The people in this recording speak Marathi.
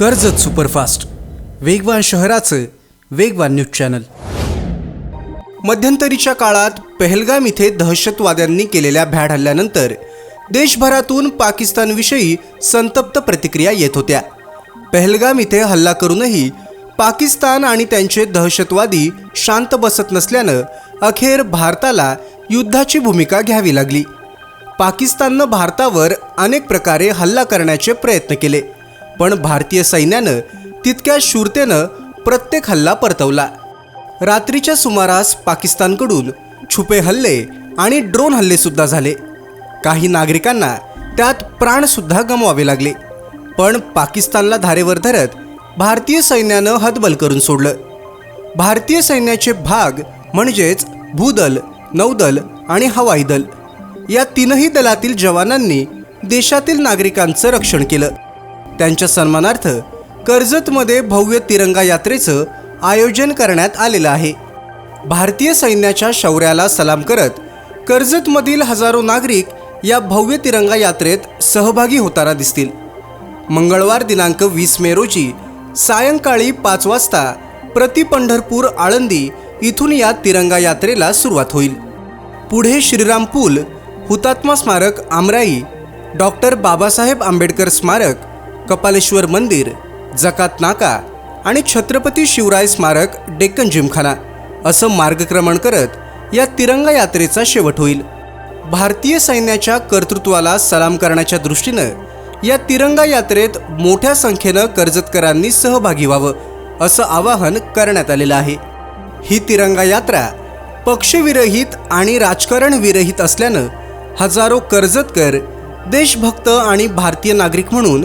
कर्जत सुपरफास्ट. वेगवान शहराचं वेगवान न्यूज चॅनल. मध्यंतरीच्या काळात पहलगाम इथे दहशतवाद्यांनी केलेल्या भ्याड हल्ल्यानंतर देशभरातून पाकिस्तानविषयी संतप्त प्रतिक्रिया येत होत्या. पहलगाम इथे हल्ला करूनही पाकिस्तान आणि त्यांचे दहशतवादी शांत बसत नसल्यानं अखेर भारताला युद्धाची भूमिका घ्यावी लागली. पाकिस्ताननं भारतावर अनेक प्रकारे हल्ला करण्याचे प्रयत्न केले. पण भारतीय सैन्यानं तितक्या शूरतेनं प्रत्येक हल्ला परतवला. रात्रीच्या सुमारास पाकिस्तानकडून छुपे हल्ले आणि ड्रोन हल्लेसुद्धा झाले. काही नागरिकांना त्यात प्राणसुद्धा गमवावे लागले. पण पाकिस्तानला धारेवर धरत भारतीय सैन्यानं हतबल करून सोडलं. भारतीय सैन्याचे भाग म्हणजेच भूदल नौदल आणि हवाई दल या तीनही दलातील जवानांनी देशातील नागरिकांचं रक्षण केलं. त्यांच्या सन्मानार्थ कर्जतमध्ये भव्य तिरंगा यात्रेचं आयोजन करण्यात आलेलं आहे. भारतीय सैन्याच्या शौर्याला सलाम करत कर्जतमधील हजारो नागरिक या भव्य तिरंगा यात्रेत सहभागी होताना दिसतील. मंगळवार दिनांक वीस मे रोजी सायंकाळी पाच वाजता प्रति पंढरपूर आळंदी इथून या तिरंगा यात्रेला सुरुवात होईल. पुढे श्रीराम पूल हुतात्मा स्मारक आमराई डॉक्टर बाबासाहेब आंबेडकर स्मारक कपालेश्वर मंदिर जकात नाका आणि छत्रपती शिवराय स्मारक डेक्कन जिमखाना असं मार्गक्रमण करत या तिरंगा यात्रेचा शेवट होईल. भारतीय सैन्याच्या कर्तृत्वाला सलाम करण्याच्या दृष्टीनं या तिरंगा यात्रेत मोठ्या संख्येनं कर्जतकरांनी सहभागी व्हावं असं आवाहन करण्यात आलेलं आहे. ही तिरंगा यात्रा पक्षविरहित आणि राजकारण विरहित असल्यानं हजारो कर्जतकर देशभक्त आणि भारतीय नागरिक म्हणून